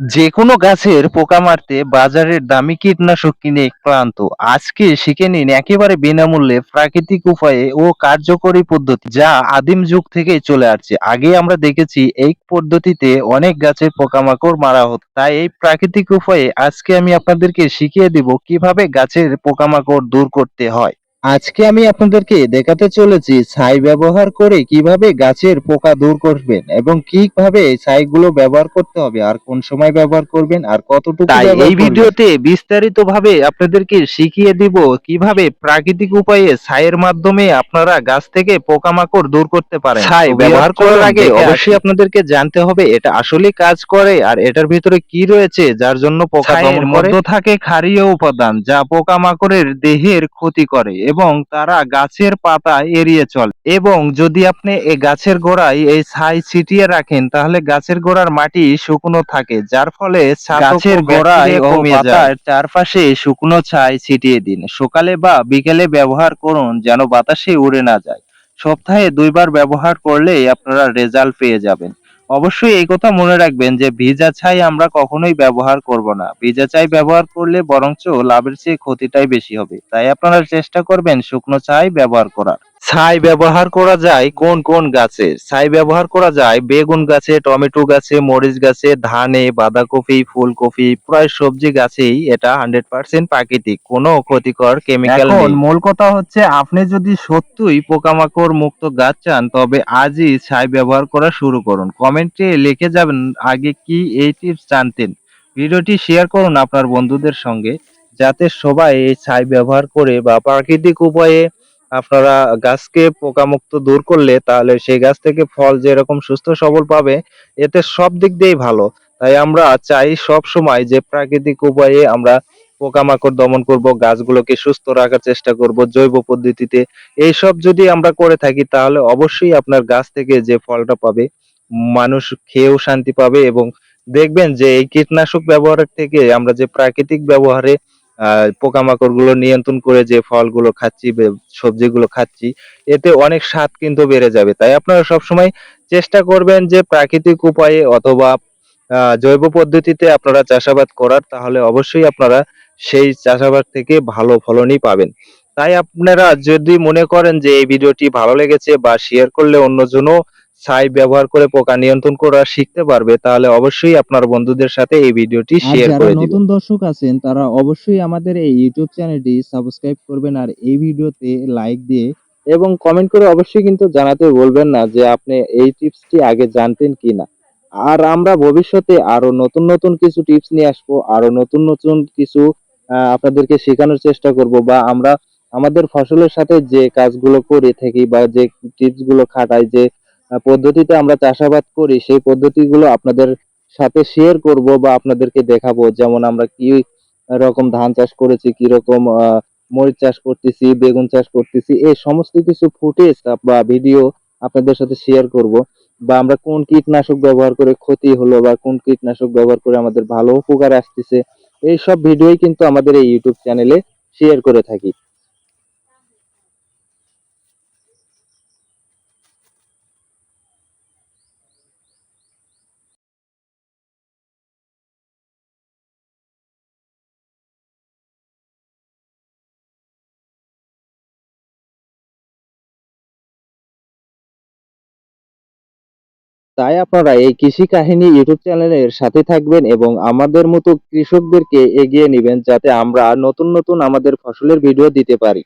যে কোনো গাছের পোকা মারতে বাজারের দামি কীটনাশক কিনে ক্লান্ত। আজকে শিখে নিন একেবারে বিনামূল্যে প্রাকৃতিক উপায়ে ও কার্যকরী পদ্ধতি যা আদিম যুগ থেকে চলে আসছে। আগে আমরা দেখেছি এই পদ্ধতিতে অনেক গাছের পোকামাকড় মারা হতো। তাই এই প্রাকৃতিক উপায়ে আজকে আমি আপনাদেরকে শিখিয়ে দিব কীভাবে গাছের পোকামাকড় দূর করতে হয়। আজকে আমি আপনাদেরকে দেখাতে চলেছি ছাই ব্যবহার করে কীভাবে গাছের পোকা দূর করবেন এবং কীভাবে ছাইগুলো ব্যবহার করতে হবে আর কোন সময় ব্যবহার করবেন আর কতটুকু তাই এই ভিডিওতে বিস্তারিত ভাবে আপনাদেরকে শিখিয়ে দিব কীভাবে প্রাকৃতিক উপায়ে ছাইয়ের মাধ্যমে আপনারা গাছ থেকে পোকামাকড় দূর করতে পারেন। ছাই ব্যবহার করার আগে অবশ্যই আপনাদেরকে জানতে হবে এটা আসলে কাজ করে আর এটার ভিতরে কি রয়েছে যার জন্য পোকা দমন মধ্যে থাকে ক্ষারীয় উপাদান যা পোকামাকড়ের দেহের ক্ষতি করে এবং তারা গাছের পাতা এড়িয়ে চলে। এবং যদি আপনি এই গাছের গোড়ায় এই ছাই ছিটিয়ে রাখেন তাহলে গাছের গোড়ার মাটি শুকনো থাকে যার ফলে গাছের গোড়ায় কমে যায় চারপাশে শুকনো ছাই ছিটিয়ে দিন। সকালে বা বিকেলে ব্যবহার করুন যেন বাতাসে উড়ে না যায়। সপ্তাহে দুইবার ব্যবহার করলেই আপনারা রেজাল্ট পেয়ে যাবেন। অবশ্যই এই কথা মনে রাখবেন যে ভিজা ছাই আমরা কখনোই ব্যবহার করব না। ভিজা ছাই ব্যবহার করলে বরঞ্চ লাভের চেয়ে ক্ষতিটাই বেশি হবে। তাই আপনারা চেষ্টা করবেন শুকনো ছাই ব্যবহার করার। ছাই ব্যবহার করা যায় কোন কোন গাছে? ছাই ব্যবহার করা যায় বেগুন গাছে টমেটো গাছে মরিচ গাছে ধানে বাঁধাকপি ফুলকপি প্রায় সবজি গাছেই এটা হান্ড্রেড পার্সেন্ট প্রাকৃতিক কোনো ক্ষতিকর কেমিক্যাল এখন নেই। মূল কথা হচ্ছে আপনি যদি সত্যিই পোকামাকড় মুক্ত গাছ চান তবে আজই ছাই ব্যবহার করা শুরু করুন। কমেন্টে লিখে যাবেন আগে কি এই টিপস জানতেন। ভিডিওটি শেয়ার করুন আপনার বন্ধুদের সঙ্গে যাতে সবাই এই ছাই ব্যবহার করে বা প্রাকৃতিক উপায়ে আপনারা গাছকে পোকামুক্ত দূর করলে তাহলে সেই গাছ থেকে ফল যেরকম সুস্থ সবল পাবে, এতে সব দিক দিয়েই ভালো। তাই আমরা চাই সব সময় যে প্রাকৃতিক উপায়ে আমরা পোকামাকড় দমন করব, গাছগুলোকে সুস্থ রাখার চেষ্টা করব, জৈব পদ্ধতিতে। এইসব যদি আমরা করে থাকি, তাহলে অবশ্যই আপনার গাছ থেকে যে ফলটা পাবে, মানুষ খেয়েও শান্তি পাবে এবং দেখবেন যে এই কীটনাশক ব্যবহারের থেকে আমরা যে প্রাকৃতিক ব্যবহারে আহ পোকামাকড়গুলো নিয়ন্ত্রণ করে যে ফলগুলো খাচ্ছি সবজিগুলো খাচ্ছি, এতে অনেক স্বাদ কিন্তু বেড়ে যাবে। তাই আপনারা সবসময় চেষ্টা করবেন যে প্রাকৃতিক উপায়ে অথবা জৈব পদ্ধতিতে আপনারা চাষাবাদ করার, তাহলে অবশ্যই আপনারা সেই চাষাবাদ থেকে ভালো ফলনই পাবেন। তাই আপনারা যদি মনে করেন যে এই ভিডিওটি ভালো লেগেছে বা শেয়ার করলে অন্যজনও ছাই ব্যবহার করে পোকা নিয়ন্ত্রণ করা শিখতে পারবে তাহলে অবশ্যই আপনার বন্ধুদের সাথে এই ভিডিওটি শেয়ার করে দিবেন নতুন দর্শক আছেন তারা অবশ্যই আমাদের এই ইউটিউব চ্যানেলটি সাবস্ক্রাইব করবেন আর এই ভিডিওতে লাইক দিয়ে এবং কমেন্ট করে অবশ্যই কিন্তু জানাতে বলবেন না যে আপনি এই টিপসটি আগে জানতেন কিনা। আর আমরা ভবিষ্যতে আরও নতুন নতুন কিছু টিপস নিয়ে আসব আরও নতুন নতুন কিছু আপনাদেরকে শেখানোর চেষ্টা করব বা আমরা আমাদের ফসলের সাথে যে কাজগুলো করে থাকি বা যে টিপসগুলো খাটাই যে পদ্ধতিতে আমরা চাষাবাদ করি, সেই পদ্ধতিগুলো আপনাদের সাথে শেয়ার করব বা আপনাদেরকে দেখাবো। যেমন আমরা কি রকম ধান চাষ করেছি, কি রকম মরিচ চাষ করতেছি, বেগুন চাষ করতেছি, এই সমস্ত কিছু ফুটেজ বা ভিডিও আপনাদের সাথে শেয়ার করব। বা আমরা কোন কীটনাশক ব্যবহার করে ক্ষতি হলো বা কোন কীটনাশক ব্যবহার করে আমাদের ভালো উপকার আসতেছে, এই সব ভিডিওই কিন্তু আমাদের এই ইউটিউব চ্যানেলে শেয়ার করে থাকি। তাই আপনারা এই কৃষি কাহিনী ইউটিউব চ্যানেলের সাথে থাকবেন এবং আমাদের মতো কৃষকদেরকে এগিয়ে নেবেন যাতে আমরা নতুন নতুন আমাদের ফসলের ভিডিও দিতে পারি।